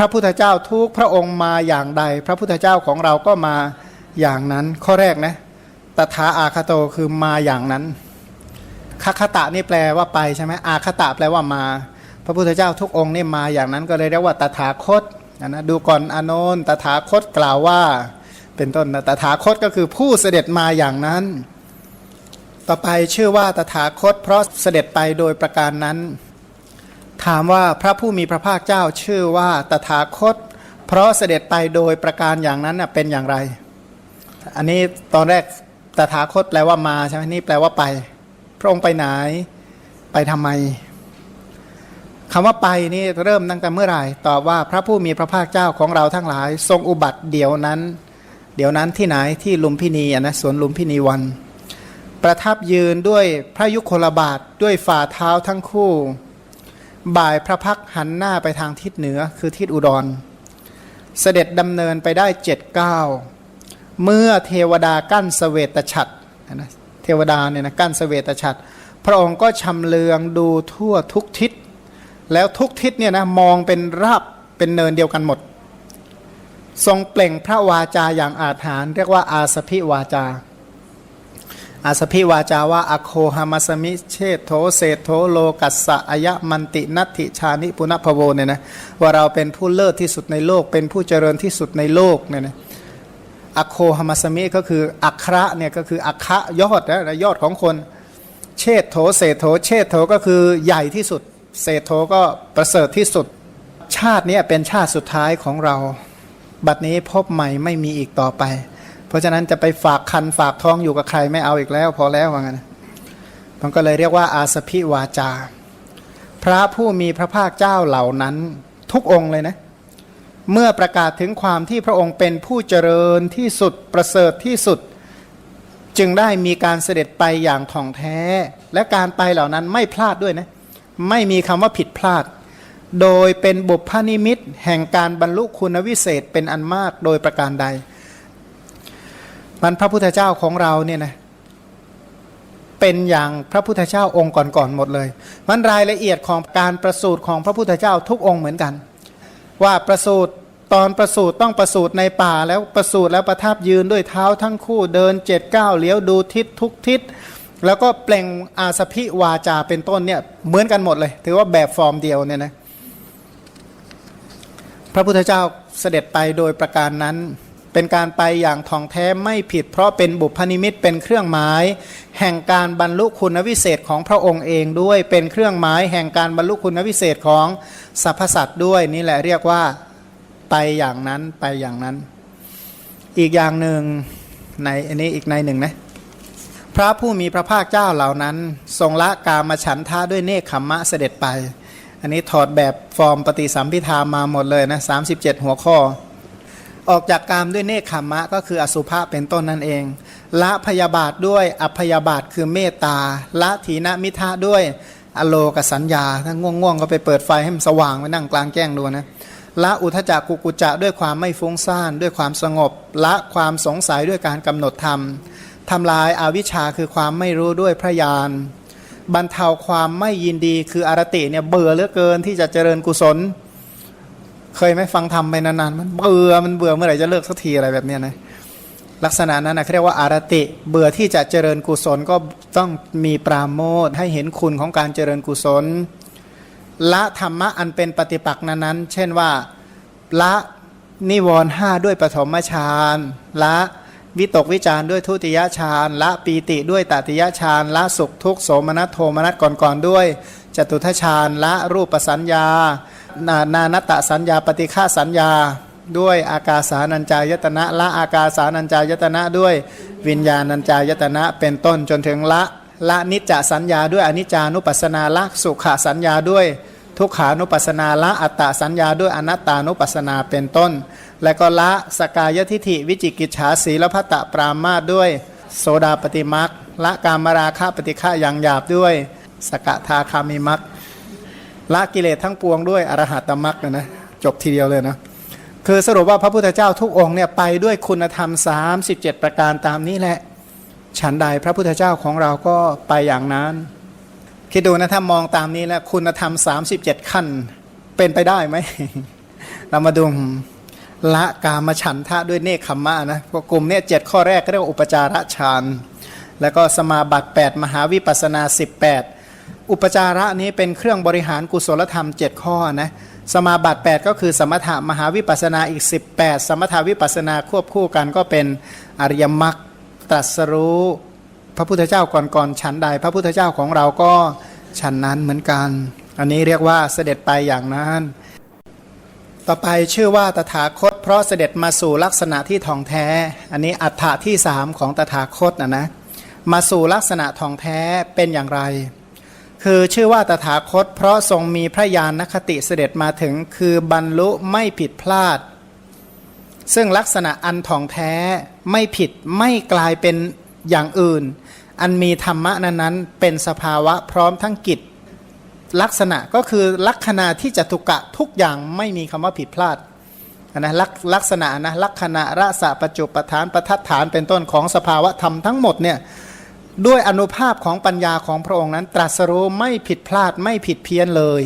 พระพุทธเจ้าทุกพระองค์มาอย่างใด พระพุทธเจ้าของเราก็มาอย่างนั้น ข้อแรกนะตถาอาคาโตคือมาอย่างนั้นคคตะนี่แปลว่าไปใช่ไหมอาคตะแปลว่ามา พระพุทธเจ้าทุกองค์นี่มาอย่างนั้นก็เลยเรียกว่าตถาคตนะนะดูก่อนอานนท์ตถาคตกล่าวว่า เป็นต้นนะตถาคตก็คือผู้เสด็จมาอย่างนั้น ต่อไปชื่อว่าตถาคต เพราะเสด็จไปโดยประการนั้น ถามว่าพระผู้มีพระภาคเจ้าชื่อว่าตถาคต เพราะเสด็จไปโดยประการอย่างนั้นเป็นอย่างไร อันนี้ตอนแรกตถาคตแปลว่ามาใช่ไหมนี่แปลว่าไป พระองค์ไปไหน ไปทำไมคำว่าไปนี่เริ่มตั้งแต่เมื่อไหร่ตอบว่าพระผู้มีพระภาคเจ้าของเราทั้งหลาย ทรงอุบัติเดี๋ยวนั้น เดี๋ยวนั้นที่ไหนที่ลุมพินีนะสวนลุมพินีวัน ประทับยืนด้วยพระยุคลบาทด้วยฝ่าเท้าทั้งคู่ บ่ายพระพักหันหน้าไปทางทิศเหนือคือทิศอุดร เสด็จดำเนินไปได้เจ็ดเก้าเมื่อเทวดากั้นสเสวตฉัตรนะเทวดาเนี่ยนะกั้นสเสวตฉัตรพระองค์ก็ชำเลืองดูทั่วทุกทิศ แล้วทุกทิศเนี่ยนะมองเป็นราบเป็นเนินเดียวกันหมด ทรงเปล่งพระวาจาอย่างอาถรรพ์เรียกว่าอาสพิวาจา อาสพิวาจาว่าอโคหามัสมิเชตโธเศธโธโลกัสสะอายะมันตินัตถิชานิปุณพโวเนี่ยนะว่าเราเป็นผู้เลิศที่สุดในโลก เป็นผู้เจริญที่สุดในโลกเนี่ยนะอโคหามัสมิก็คืออัคระเนี่ยก็คืออัคะยอดนะยอดของคน เชตโธเศธโธเชตโธก็คือใหญ่ที่สุด เศธโธก็ประเสริฐที่สุด ชาตินี้เป็นชาติสุดท้ายของเรา บัดนี้พบใหม่ไม่มีอีกต่อไป เพราะฉะนั้นจะไปฝากคันฝากท้องอยู่กับใครไม่เอาอีกแล้ว พอแล้วว่างั้นมันก็เลยเรียกว่าอาสพิวาจา พระผู้มีพระภาคเจ้าเหล่านั้นทุกองค์เลยนะ เมื่อประกาศถึงความที่พระองค์เป็นผู้เจริญที่สุดประเสริฐที่สุด จึงได้มีการเสด็จไปอย่างท่องแท้ และการไปเหล่านั้นไม่พลาดด้วยนะ ไม่มีคำว่าผิดพลาด โดยเป็นบุพนิมิตแห่งการบรรลุคุณวิเศษเป็นอันมากโดยประการใด มันพระพุทธเจ้าของเราเนี่ยนะเป็นอย่างพระพุทธเจ้าองค์ก่อนๆหมดเลย มันรายละเอียดของการประสูติของพระพุทธเจ้าทุกองค์เหมือนกัน ว่าประสูติตอนประสูติต้องประสูติในป่าแล้วประสูติแล้วประทับยืนด้วยเท้าทั้งคู่เดินเจ็ดเก้าเลี้ยวดูทิศทุกทิศ แล้วก็เปล่งอาสพิวาจาเป็นต้นเนี่ยเหมือนกันหมดเลย ถือว่าแบบฟอร์มเดียวเนี่ยนะพระพุทธเจ้าเสด็จไปโดยประการนั้น เป็นการไปอย่างทองแท้ไม่ผิด เพราะเป็นบุพนิมิตเป็นเครื่องหมาย แห่งการบรรลุคุณวิเศษของพระองค์เองด้วยเป็นเครื่องหมาย แห่งการบรรลุคุณวิเศษของสรรพสัตว์ด้วยนี่แหละเรียกว่าไปอย่างนั้นไปอย่างนั้น อีกอย่างหนึ่งในอันนี้อีกในหนึ่งนะพระผู้มีพระภาคเจ้าเหล่านั้น ทรงละกามฉันทาด้วยเนคขมมะเสด็จไป อันนี้ถอดแบบฟอร์มปฏิสัมพิธามาหมดเลยนะ37หัวข้อ ออกจากกามด้วยเนคขมะก็คืออสุภะเป็นต้นนั่นเอง ละพยาบาทด้วยอัพยาบาทคือเมตตา ละถีนมิทะด้วยอโลกสัญญา ถ้าง่วงๆ ก็ไปเปิดไฟให้มันสว่างไปนั่งกลางแจ้งดูนะ ละอุทจักกุกุจะด้วยความไม่ฟุ้งซ่าน ด้วยความสงบ ละความสงสัยด้วยการกำหนดธรรมทำลายอาวิชชาคือความไม่รู้ด้วยพระญาณบรรเทาความไม่ยินดีคืออารติเนี่ยเบื่อเหลือเกินที่จะเจริญกุศล เคยไหมฟังธรรมไปนานๆมันเบื่อมันเบื่อเมื่อไหร่จะเลิกสักทีอะไรแบบเนี้ยนะลักษณะนั้นนะเขาเรียกว่าอารติ เบื่อที่จะเจริญกุศลก็ต้องมีปราโมทให้เห็นคุณของการเจริญกุศล ละธรรมะอันเป็นปฏิปักษ์นั้นเช่นว่าละนิวรณ์ห้าด้วยปฐมฌานละ วิตกวิจารด้วยทุติยฌานละปีติด้วยตติยฌานละสุขทุกโสมนัสโทมนัสก่อนๆด้วย จตุทชฌานละรูปสัญญา นานานัตตสัญญาปฏิฆาสัญญา ด้วยอากาสานัญจายตนะละอากาสานัญจายตนะด้วย วิญญาณัญจายตนะเป็นต้นจนถึงละละนิจจสัญญาด้วยอนิจจานุปัสสนาละสุขสัญญาด้วย ทุกขานุปัสนาละอัตตสัญญาด้วยอนัตตานุปัสนาเป็นต้น และก็ละสกายทิฐิวิจิกิจฉาสีละพัตตปรามาด้วย โสดาปฏิมักละกามราคะปฏิฆาอย่างหยาบด้วย สกทาคามิมักละกิเลสทั้งปวงด้วยอรหัตตมักนะนะจบทีเดียวเลยนะคือสรุปว่าพระพุทธเจ้าทุกองค์เนี่ยไปด้วยคุณธรรม 37 ประการตามนี้แหละ ฉันใดพระพุทธเจ้าของเราก็ไปอย่างนั้น คิดดูนะถ้ามองตามนี้แล้วคุณธรรม 37 ขั้น เป็นไปได้ไหม เรามาดูละกามฉันทะด้วยเนคขมมะนะพวกกลุ่มเนี่ยเจ็ดข้อแรกก็เรียกว่าอุปจาระฌานแล้วก็สมาบัติ 8 มหาวิปัสนา 18 อุปจาระนี้เป็นเครื่องบริหารกุศลธรรม 7 ข้อนะสมาบัติ 8 ก็คือสมถะมหาวิปัสนาอีก 18 สมถาวิปัสนาควบคู่กันก็เป็นอริยมรรคตรัสรู้ พระพุทธเจ้าก่อนๆฉันใด พระพุทธเจ้าของเราก็ฉันนั้นเหมือนกัน อันนี้เรียกว่าเสด็จไปอย่างนั้น ต่อไปชื่อว่าตถาคต เพราะเสด็จมาสู่ลักษณะที่ทองแท้ อันนี้อัฏฐะที่สามของตถาคตนะนะมาสู่ลักษณะทองแท้เป็นอย่างไร คือชื่อว่าตถาคต เพราะทรงมีพระญาณนคติเสด็จมาถึง คือบรรลุไม่ผิดพลาด ซึ่งลักษณะอันทองแท้ไม่ผิดไม่กลายเป็น อย่างอื่น อันมีธรรมะนั้นๆ เป็นสภาวะพร้อมทั้งกิจ ลักษณะก็คือลักษณะที่จตุกะทุกอย่างไม่มีคำว่าผิดพลาดนะลักลักษณะนะลักษณะระสะประจุประทานประทัดฐานเป็นต้นของสภาวะธรรมทั้งหมดเนี่ยด้วยอนุภาพของปัญญาของพระองค์นั้น ตรัสรู้ไม่ผิดพลาดไม่ผิดเพี้ยนเลย